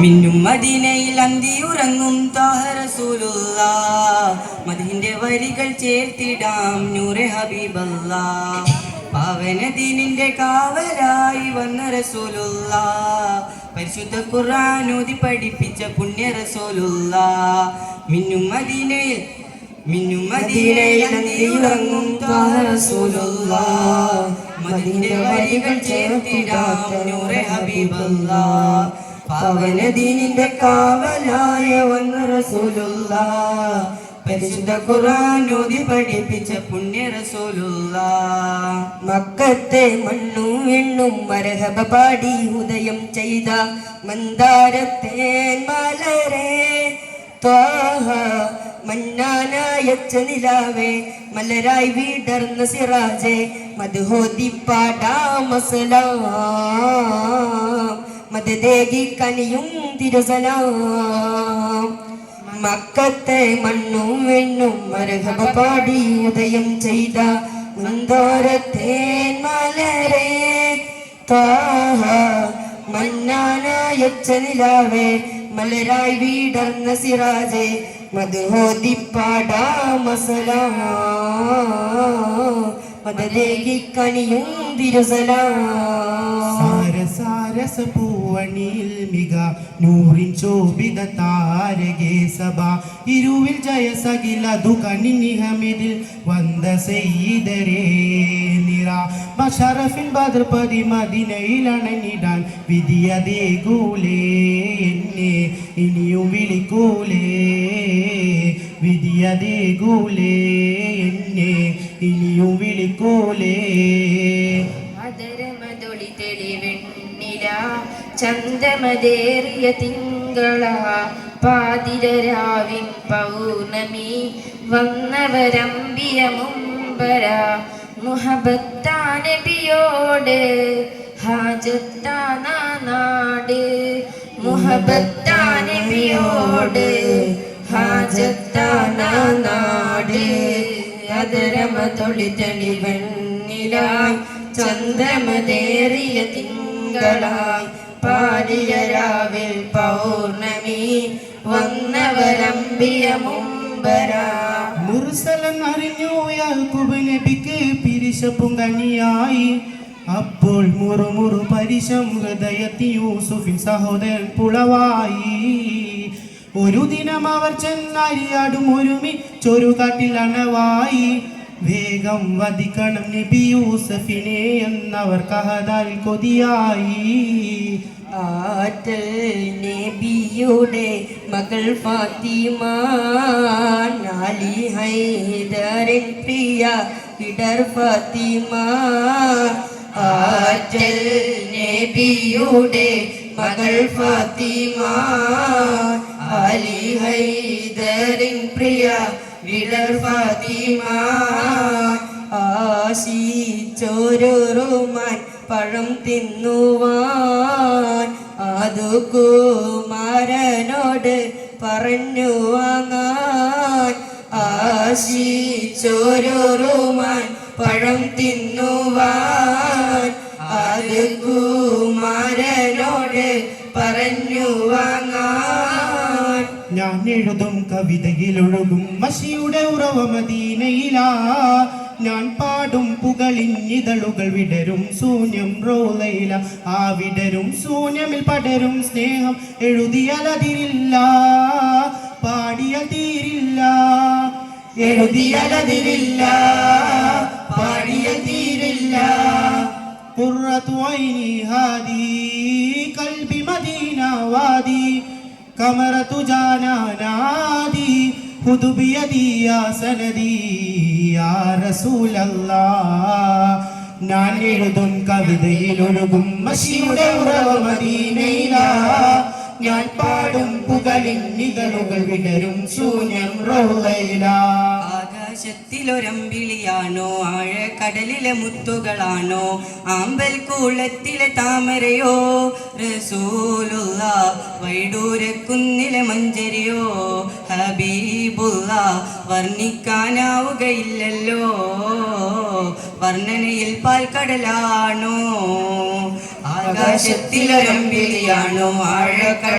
മിന്നും മദീനയിൽ അന്തിയുറങ്ങും മദിന്റെ വരികൾ ചേർത്തിടാം നൂറെ ഹബീബല്ല പാവനദീനിന്റെ കാവലായി വന്ന റസൂലുള്ള പരിശുദ്ധ ഖുർആാനോതി പഠിപ്പിച്ച പുണ്യ റസൂലുള്ള മിന്നും മദീനയിൽ മിന്നും മദീനയിൽ അന്തിയുറങ്ങും താഹറസൂലുള്ള മദിന്റെ വരികൾ ചേർത്തിടാം നൂറെ ഹബീബല്ല പാവനദീനിന്റെ കാവലായ വന്ന റസൂലുള്ള. പരിശുദ്ധ ഖുർആാനോതി പഠിപ്പിച്ച പുണ്യ റസൂലുള്ള. മക്കത്തെ മണ്ണും എണ്ണും മരഹബ പാടി ഉദയം ചെയ്ത മന്ദാരത്തെ മലരെ. ത്വാഹ മലരായി വീടർന്ന സിറാജെ മധുഹോതി പാടാമസലാം മതദേകി കനിയും തിരുസലാം. മക്കത്തെ മണ്ണും വെണ്ണും മരഹബ പാടി ഉദയം ചെയ്ത മന്ദോരത്തേൻ മലരെ. ത്വാഹ മന്നാനായച്ച നിലാവേ മലരായി വീടർന്ന സിറാജെ മധുഹോതി പാടാമസലാ മതദേകി കണിയും സാര സാരസാരസ പൂവണിയിൽ മിക നൂറിൻ ശോഭിത താരകേ സഭ. ഇരുവിൽ ജയ സകിലതു കണിനിഹമിതിൽ വந்த സെയ്തരേ നിറ. ബഷറഫിൻ ഭദ്രപതി മദിനയിൽ വിധിയതേ കൂലേ എന്നെ. ഇനിയും വിളിക്കൂലേ വിധിയതേകൂലേ എന്നെ. ഇനിയും വിളിക്കൂലേ. അതരമതൊളി തെളിവെണ്ണില. ചന്ദ്രമതേറിയ തിങ്കള പാതിരരാവിൻ പൗർണമി വന്നവരമ്പിയ മുമ്പര മുഹബത്താനബിയോട് ഹാജത്താന നാട് മുഹബത്താനബിയോട് ഹാജത്താന നാട്. അതരമതൊളി തെളിവെണ്ണിലായി ചന്ദ്രമതേറിയ തിങ്കളായി പാടിയ രാവിൽ പൗർണമി വന്നവരമ്പിയ മുമ്പരാ. മുറുസലം അറിഞ്ഞു യാക്കൂബ് പിരിശപ്പും കണിയായി അപ്പോൾ മുറുമുറു പരിശം ഹൃദയത്തി യൂസുഫിൻ സഹോദരൻ പുളവായി. ഒരു ദിനം അവർ ചെന്നരിയാടും ഒരുമി ചൊരുകാട്ടിൽ അണവായി. വേഗം വധിക്കണം നബി യൂസഫിനെ എന്നവർ കഹദാൽ കൊതിയായി. നബിയുടെ മകൾ ഫാത്തിമ നാലി ഹൈദറിൻ പ്രിയ ഇടർ ഫാത്തിമ. ആജൽ നബിയുടെ മകൾ ഫാത്തിമ അലി ഹൈദറിൻ പ്രിയ വിടർ ഫാത്തിമ. ആശിച്ചോരുമാൻ പഴം തിന്നുവാൻ അതു കുമാരനോട് പറഞ്ഞു വാങ്ങാൻ ആശിച്ചോരുമാൻ പഴം തിന്നുവാൻ അത് കുമാരനോട് പറഞ്ഞു വാങ്ങാൻ. ഞാൻ എഴുതും കവിതയിലൊഴുകും മഷിയുടെ ഉറവ മദീനയിലാ. ഞാൻ പാടും പുകളിഞ്ഞിതളുകൾ വിടരും. ശൂന്യം റോലയില ആ വിടരും. ശൂന്യമിൽ പടരും സ്നേഹം എഴുതിയലതിരില്ല പാടിയ തീരില്ല. എഴുതിയലതിരില്ല പാടിയ തീരില്ല. ഹാദി കൽബി മദീന കമറത്തു ജാനാദീ خذ بيدي يا سندي يا رسول الله ഞാൻ എഴുതും കവിതയിൽ ഒഴുകും മഷിയുടെ ഉറവ മദീനയില ഞാൻ പാടും പുകളിൻ നികളുകൾ വിടരും ശൂന്യം റോലയില ആകാശത്തിലൊരമ്പിളിയാണോ ആഴക്കടലിലെ മുത്തുകളാണോ? ആമ്പൽ കൂളത്തിലെ താമരയോ? റസൂലുള്ള വൈഡൂരക്കുന്നിലെ മഞ്ചരിയോ? ഹബീബുള്ള വർണിക്കാനാവുകയില്ലല്ലോ. വർണനയിൽ പാൽക്കടലാണോ? ആകാശത്തിലൊരമ്പിളിയാണോ? ആഴക്കട